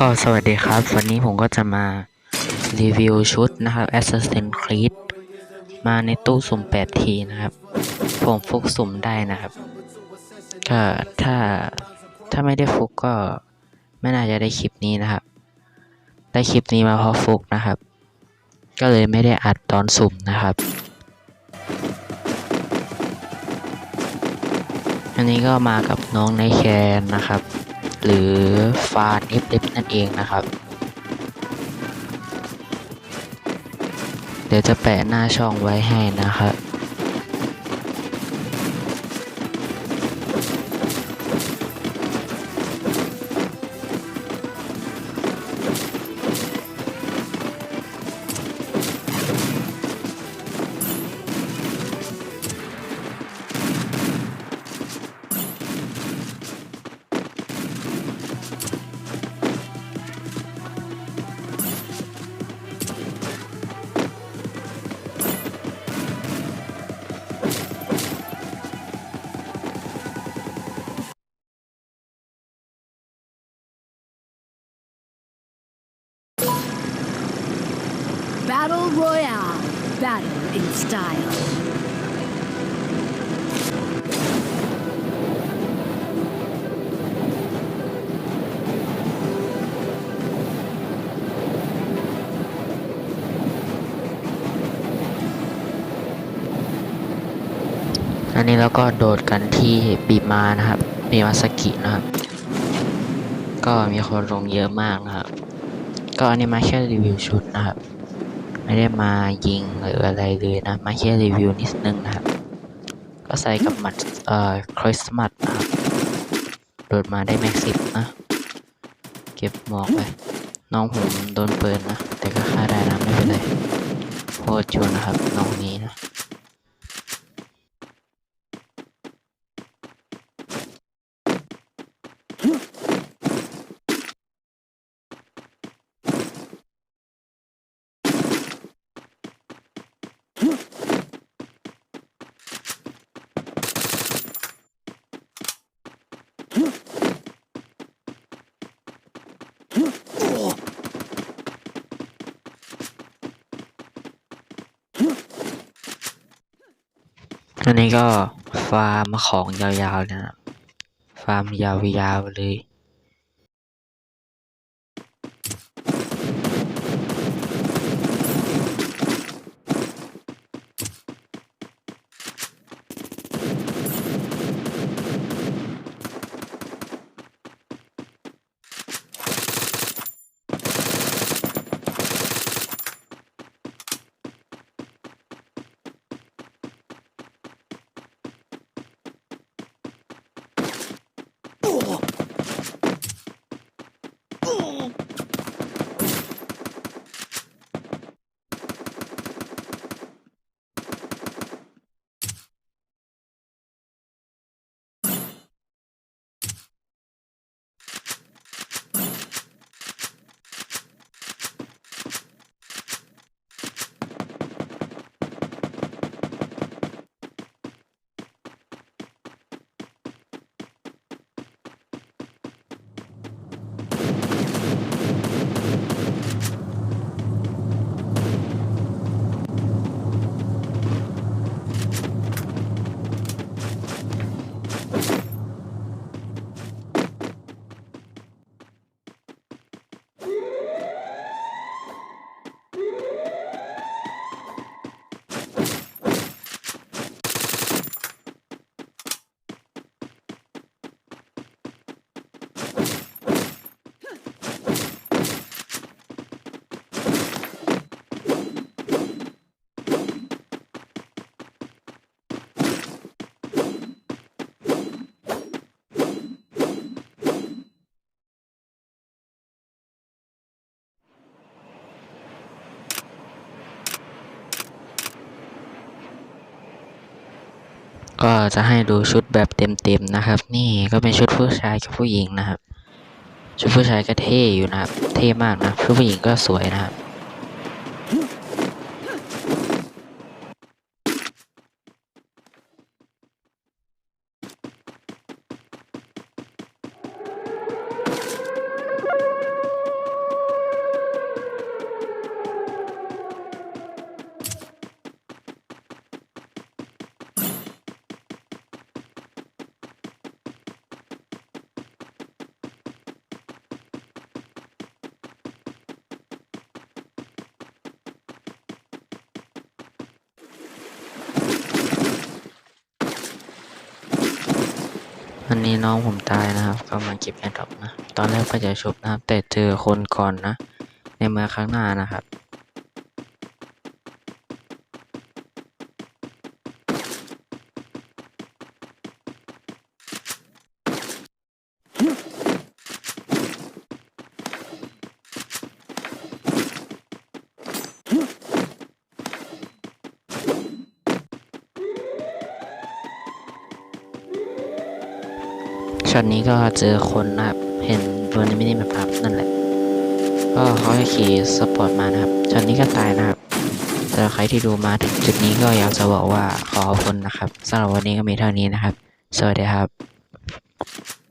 ก็สวัสดีครับ วันนี้ผมก็จะมารีวิวชุดนะครับ Assassin's Creed มาในตู้สุ่ม 8 ทีนะครับ ผมฟุกสุ่มได้นะครับ ก็ถ้าถ้าไม่ได้ฟุกก็ไม่น่าจะได้คลิปนี้นะครับ ได้คลิปนี้มาเพราะฟุกนะครับ ก็เลยไม่ได้อัดตอนสุ่มนะครับ อันนี้ก็มากับน้องในแคนนะครับ หรือฟานเอฟเนั่นเองนะครับ เดี๋ยวจะแปะหน้าช่องไว้ให้นะครับ Battle Royale. Battle in style. อันนี้เราก็โดดกันที่บีมานะครับบีมาสกินะครับ ก็มีคนลงเยอะมากนะครับ ก็อันนี้มาแค่รีวิวชุดนะครับ ไม่ได้มายิงหรืออะไรเลยนะ มาแค่รีวิวนิดนึงนะครับ ก็ใส่กับหมัดเอ่อคริสต์มาสนะครับโดดมาได้แม็กซิบนะ เก็บหมอกไป น้องผมโดนปืนนะ แต่ก็ฆ่าได้นะไม่เป็นไรโคตรชวนนะครับ น้องนี้นะ อันนี้ก็ฟาร์มของยาวๆนะครับฟาร์มยาวๆเลย ก็จะให้ดูชุดแบบเต็มๆนะครับ นี่ก็เป็นชุดผู้ชายกับผู้หญิงนะครับ ชุดผู้ชายก็เท่อยู่นะครับ เท่มากนะชุดผู้หญิงก็สวยนะครับ อันนี้น้องผมตายนะครับ ก็มาเก็บแอร์ดรอปนะ ตอนแรกก็จะชุบนะครับ แต่เจอคนก่อนนะ ในเมืองข้างหน้านะครับ ช็อตนี้ก็เจอคนนะครับ เห็นบนมินิแมปครับนั่นแหละ ก็เขาจะขี่สปอร์ตมานะครับ ช็อตนี้ก็ตายนะครับแต่ใครที่ดูมาถึงจุดนี้ก็อยากจะบอกว่าขอขอบคุณนะครับสำหรับวันนี้ก็มีเท่านี้นะครับ สวัสดีครับ